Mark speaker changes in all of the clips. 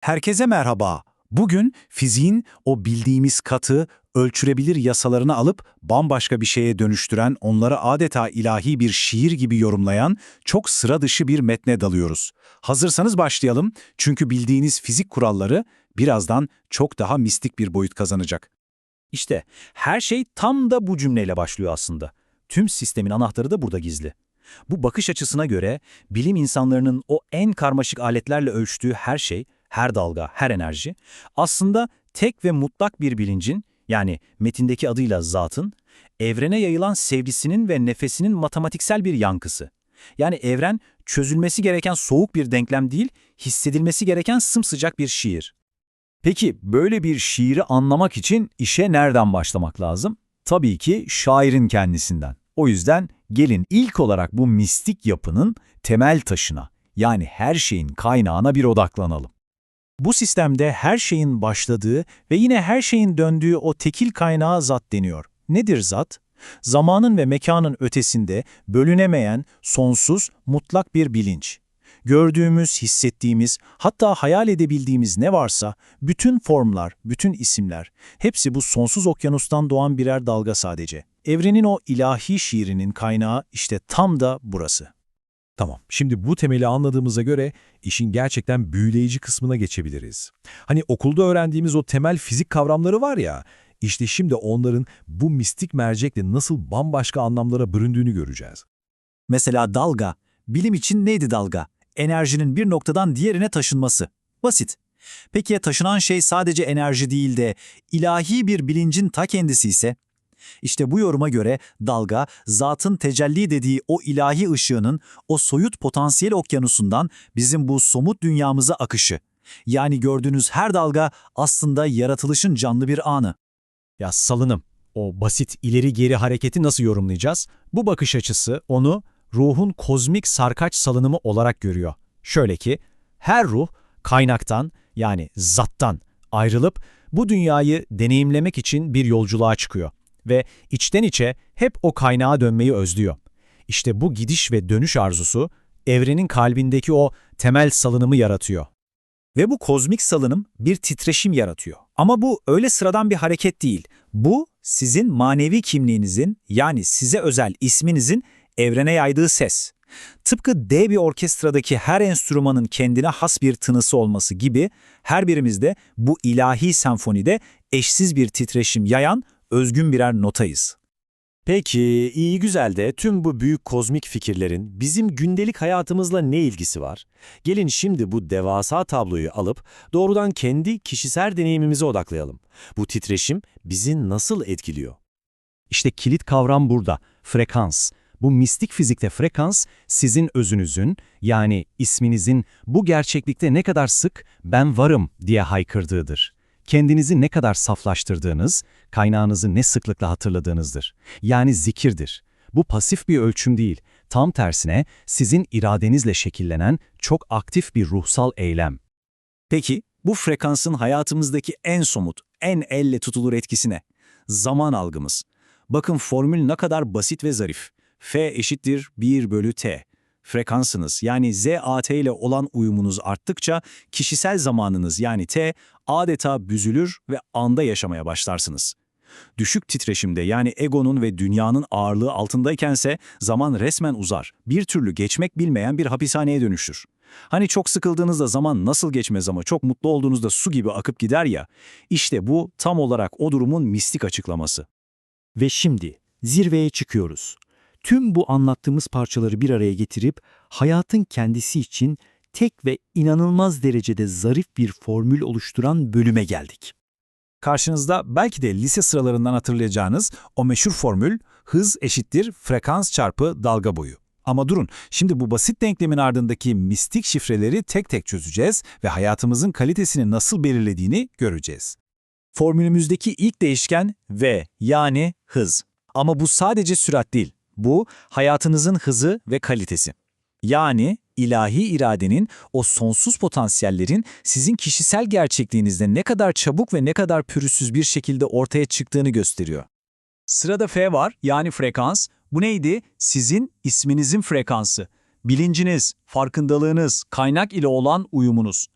Speaker 1: Herkese merhaba. Bugün fiziğin o bildiğimiz katı, ölçülebilir yasalarını alıp bambaşka bir şeye dönüştüren, onları adeta ilahi bir şiir gibi yorumlayan çok sıra dışı bir metne dalıyoruz. Hazırsanız başlayalım çünkü bildiğiniz fizik kuralları birazdan çok daha mistik bir boyut kazanacak.
Speaker 2: İşte her şey tam da bu cümleyle başlıyor aslında. Tüm sistemin anahtarı da burada gizli. Bu bakış açısına göre bilim insanlarının o en karmaşık aletlerle ölçtüğü her şey, her dalga, her enerji aslında tek ve mutlak bir bilincin yani metindeki adıyla zatın, evrene yayılan sevgisinin ve nefesinin matematiksel bir yankısı. Yani evren çözülmesi gereken soğuk bir denklem değil, hissedilmesi gereken sımsıcak bir şiir. Peki böyle bir şiiri anlamak için işe nereden başlamak lazım? Tabii ki şairin kendisinden. O yüzden gelin ilk olarak bu mistik yapının temel taşına, yani her şeyin kaynağına bir odaklanalım. Bu sistemde her şeyin başladığı ve yine her şeyin döndüğü o tekil kaynağa zat deniyor. Nedir zat? Zamanın ve mekanın ötesinde bölünemeyen, sonsuz, mutlak bir bilinç. Gördüğümüz, hissettiğimiz, hatta hayal edebildiğimiz ne varsa, bütün formlar, bütün isimler, hepsi bu sonsuz okyanustan doğan birer dalga sadece. Evrenin o ilahi şiirinin kaynağı işte tam da burası.
Speaker 3: Tamam, şimdi bu temeli anladığımıza göre işin gerçekten büyüleyici kısmına geçebiliriz. Hani okulda öğrendiğimiz o temel fizik kavramları var ya, işte şimdi onların bu mistik mercekle nasıl bambaşka anlamlara büründüğünü göreceğiz.
Speaker 2: Mesela dalga. Bilim için neydi dalga? Enerjinin bir noktadan diğerine taşınması. Basit. Peki ya taşınan şey sadece enerji değil de ilahi bir bilincin ta kendisi ise? İşte bu yoruma göre dalga, zatın tecelli dediği o ilahi ışığının o soyut potansiyel okyanusundan bizim bu somut dünyamıza akışı. Yani gördüğünüz her dalga aslında yaratılışın canlı bir anı.
Speaker 3: Ya salınım, o basit ileri geri hareketi nasıl yorumlayacağız? Bu bakış açısı onu ruhun kozmik sarkaç salınımı olarak görüyor. Şöyle ki, her ruh kaynaktan yani zattan ayrılıp bu dünyayı deneyimlemek için bir yolculuğa çıkıyor ve içten içe hep o kaynağa dönmeyi özlüyor. İşte bu gidiş ve dönüş arzusu evrenin kalbindeki o temel salınımı yaratıyor.
Speaker 2: Ve bu kozmik salınım bir titreşim yaratıyor. Ama bu öyle sıradan bir hareket değil. Bu sizin manevi kimliğinizin yani size özel isminizin evrene yaydığı ses. Tıpkı dev bir orkestradaki her enstrümanın kendine has bir tınısı olması gibi her birimizde bu ilahi senfonide eşsiz bir titreşim yayan özgün birer notayız.
Speaker 4: Peki, iyi güzel de tüm bu büyük kozmik fikirlerin bizim gündelik hayatımızla ne ilgisi var? Gelin şimdi bu devasa tabloyu alıp doğrudan kendi kişisel deneyimimize odaklayalım. Bu titreşim bizi nasıl etkiliyor?
Speaker 3: İşte kilit kavram burada, frekans. Bu mistik fizikte frekans, sizin özünüzün, yani isminizin bu gerçeklikte ne kadar sık ben varım diye haykırdığıdır. Kendinizi ne kadar saflaştırdığınız, kaynağınızı ne sıklıkla hatırladığınızdır. Yani zikirdir. Bu pasif bir ölçüm değil, tam tersine sizin iradenizle şekillenen çok aktif bir ruhsal eylem.
Speaker 2: Peki bu frekansın hayatımızdaki en somut, en elle tutulur etkisi ne? Zaman algımız. Bakın formül ne kadar basit ve zarif. F eşittir 1 bölü T. Frekansınız yani ZAT ile olan uyumunuz arttıkça kişisel zamanınız yani T adeta büzülür ve anda yaşamaya başlarsınız. Düşük titreşimde yani egonun ve dünyanın ağırlığı altındaykense zaman resmen uzar. Bir türlü geçmek bilmeyen bir hapishaneye dönüşür. Hani çok sıkıldığınızda zaman nasıl geçmez ama çok mutlu olduğunuzda su gibi akıp gider ya, işte bu tam olarak o durumun mistik açıklaması.
Speaker 5: Ve şimdi zirveye çıkıyoruz. Tüm bu anlattığımız parçaları bir araya getirip hayatın kendisi için tek ve inanılmaz derecede zarif bir formül oluşturan bölüme geldik.
Speaker 1: Karşınızda belki de lise sıralarından hatırlayacağınız o meşhur formül hız eşittir frekans çarpı dalga boyu. Ama durun, şimdi bu basit denklemin ardındaki mistik şifreleri tek tek çözeceğiz ve hayatımızın kalitesini nasıl belirlediğini göreceğiz. Formülümüzdeki ilk değişken V yani hız. Ama bu sadece sürat değil, bu hayatınızın hızı ve kalitesi. Yani ilahi iradenin o sonsuz potansiyellerin sizin kişisel gerçekliğinizde ne kadar çabuk ve ne kadar pürüzsüz bir şekilde ortaya çıktığını gösteriyor. Sırada F var yani frekans. Bu neydi? Sizin isminizin frekansı. Bilinciniz, farkındalığınız, kaynak ile olan uyumunuz.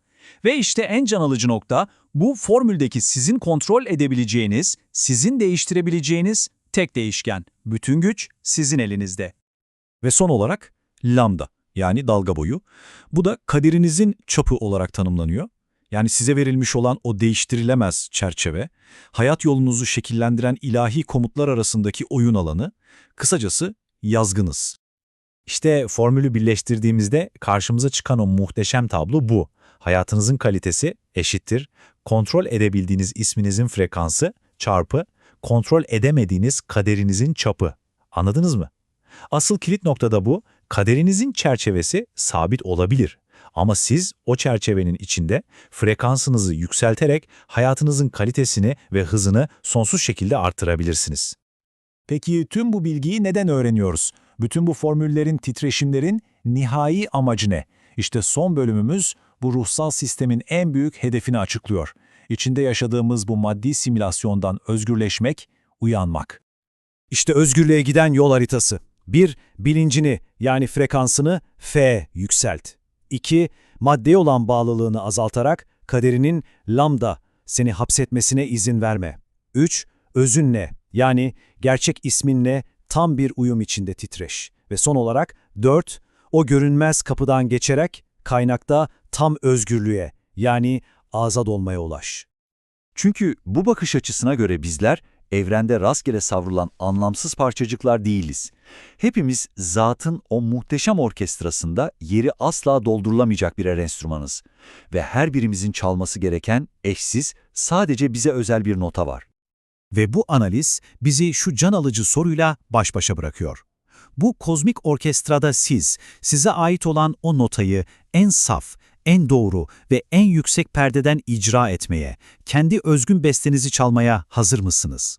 Speaker 2: Ve işte en can alıcı nokta bu formüldeki sizin kontrol edebileceğiniz, sizin değiştirebileceğiniz tek değişken. Bütün güç sizin elinizde.
Speaker 1: Ve son olarak lambda yani dalga boyu. Bu da kaderinizin çapı olarak tanımlanıyor. Yani size verilmiş olan o değiştirilemez çerçeve, hayat yolunuzu şekillendiren ilahi komutlar arasındaki oyun alanı, kısacası yazgınız. İşte formülü birleştirdiğimizde karşımıza çıkan o muhteşem tablo bu. Hayatınızın kalitesi eşittir, kontrol edebildiğiniz isminizin frekansı çarpı, kontrol edemediğiniz kaderinizin çapı. Anladınız mı? Asıl kilit nokta da bu, kaderinizin çerçevesi sabit olabilir. Ama siz o çerçevenin içinde frekansınızı yükselterek hayatınızın kalitesini ve hızını sonsuz şekilde artırabilirsiniz. Peki tüm bu bilgiyi neden öğreniyoruz? Bütün bu formüllerin, titreşimlerin nihai amacı ne? İşte son bölümümüz bu ruhsal sistemin en büyük hedefini açıklıyor. İçinde yaşadığımız bu maddi simülasyondan özgürleşmek, uyanmak.
Speaker 3: İşte özgürlüğe giden yol haritası. 1. Bilincini yani frekansını F yükselt. 2. Maddeye olan bağlılığını azaltarak kaderinin lambda seni hapsetmesine izin verme. 3. Özünle yani gerçek isminle tam bir uyum içinde titreş. Ve son olarak 4. O görünmez kapıdan geçerek kaynakta tam özgürlüğe yani azad olmaya ulaş.
Speaker 6: Çünkü bu bakış açısına göre bizler evrende rastgele savrulan anlamsız parçacıklar değiliz. Hepimiz zatın o muhteşem orkestrasında yeri asla doldurulamayacak birer enstrümanız. Ve her birimizin çalması gereken eşsiz, sadece bize özel bir nota var.
Speaker 3: Ve bu analiz bizi şu can alıcı soruyla baş başa bırakıyor. Bu kozmik orkestrada siz, size ait olan o notayı en saf, en doğru ve en yüksek perdeden icra etmeye, kendi özgün bestenizi çalmaya hazır mısınız?